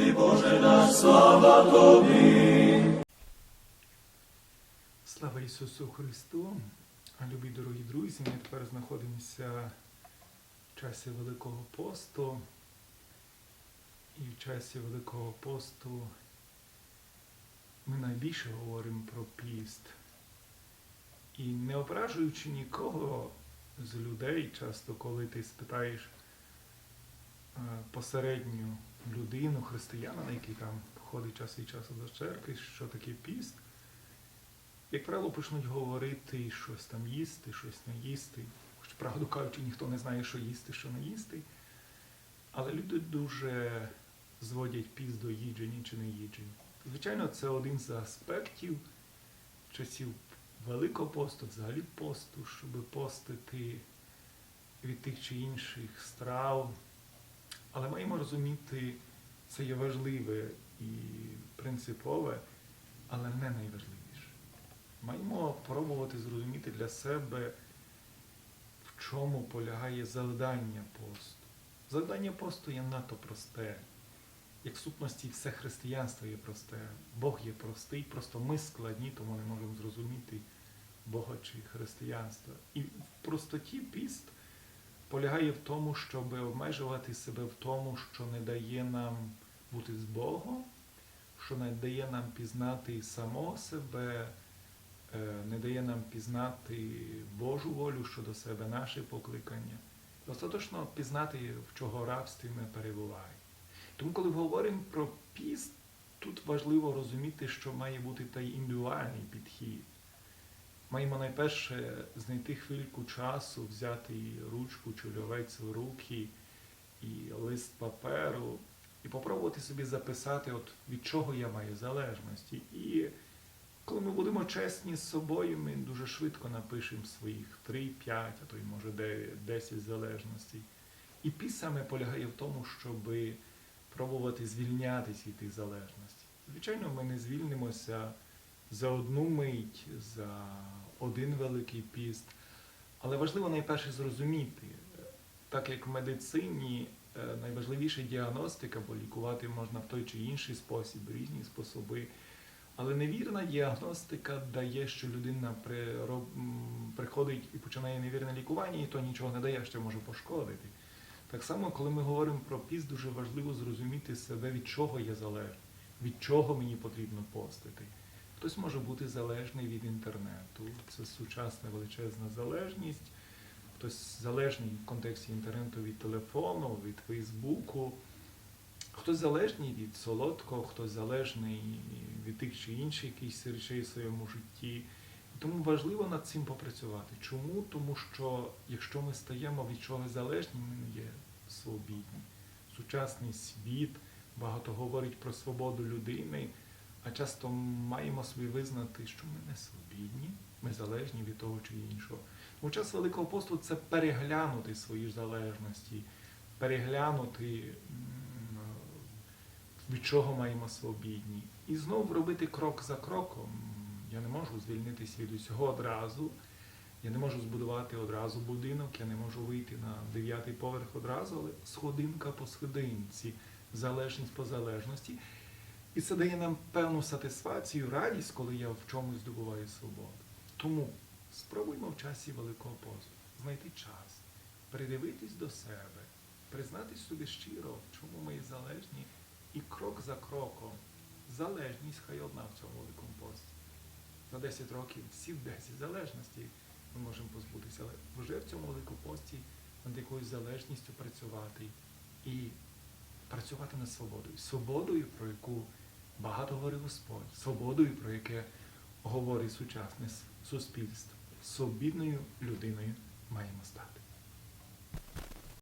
Тобі, Боже наш, слава Тобі. Слава Ісусу Христу! Любі дорогі друзі, ми тепер знаходимося в часі Великого посту. І в часі Великого посту ми найбільше говоримо про піст. І не ображуючи нікого з людей, часто коли ти спитаєш посередню людину, християнина, який там ходить час від часу до церкви, що таке піст, як правило, почнуть говорити щось там їсти, щось не їсти. Хоч, правду кажучи, ніхто не знає, що їсти, що не їсти. Але люди дуже зводять піст до їдження чи не їдження. Звичайно, це один з аспектів часів Великого посту, взагалі посту, щоб постити від тих чи інших страв. Але маємо розуміти, це є важливе і принципове, але не найважливіше. Маємо пробувати зрозуміти для себе, в чому полягає завдання посту. Завдання посту є надто просте. Як в сутності все християнство є просте. Бог є простий, просто ми складні, тому не можемо зрозуміти Бога чи християнства. І в простоті піст полягає в тому, щоб обмежувати себе в тому, що не дає нам бути з Богом, що не дає нам пізнати самого себе, е, не дає нам пізнати Божу волю щодо себе, наше покликання. Достаточно пізнати, в чого рабстві ми перебуваємо. Тому, коли говоримо про піст, тут важливо розуміти, що має бути той індивідуальний підхід. Маємо найперше знайти хвильку часу, взяти ручку чи олівець в руки і лист паперу, і попробувати собі записати, от від чого я маю залежності. І коли ми будемо чесні з собою, ми дуже швидко напишемо своїх 3, 5, а то й може 9, 10 залежностей. І піс саме полягає в тому, щоб пробувати звільнятися від тих залежностей. Звичайно, ми не звільнимося за одну мить, за один великий піст. Але важливо найперше зрозуміти, так як в медицині е, найважливіша діагностика, бо лікувати можна в той чи інший спосіб, різні способи. Але невірна діагностика дає, що людина приходить і починає невірне лікування, і то нічого не дає, що може пошкодити. Так само, коли ми говоримо про піст, дуже важливо зрозуміти себе, від чого я залежний, від чого мені потрібно постити. Хтось може бути залежний від інтернету, це сучасна величезна залежність. Хтось залежний в контексті інтернету від телефону, від Фейсбуку. Хтось залежний від солодкого, хтось залежний від тих чи інших якихось речей в своєму житті. Тому важливо над цим попрацювати. Чому? Тому що якщо ми стаємо від чогось залежні, ми не є свобідні. Сучасний світ багато говорить про свободу людини, а часто маємо собі визнати, що ми не свобідні, ми залежні від того чи іншого. У час Великого посту це переглянути свої залежності, переглянути, від чого маємо свобідні. І знову робити крок за кроком. Я не можу звільнитися від усього одразу. Я не можу збудувати одразу будинок, я не можу вийти на дев'ятий поверх одразу, але сходинка по сходинці, залежність по залежності. І це дає нам певну сатисфакцію, радість, коли я в чомусь здобуваю свободу. Тому спробуймо в часі Великого посту знайти час, придивитись до себе, признатись собі щиро, чому ми залежні, і крок за кроком. Залежність хай одна в цьому великому пості. За 10 років всі 10 залежностей ми можемо позбутися, але вже в цьому великому пості над якоюсь залежністю працювати і працювати над свободою. Свободою, про яку багато говорив Господь, свободою, про яке говорить сучасне суспільство. Свобідною людиною маємо стати.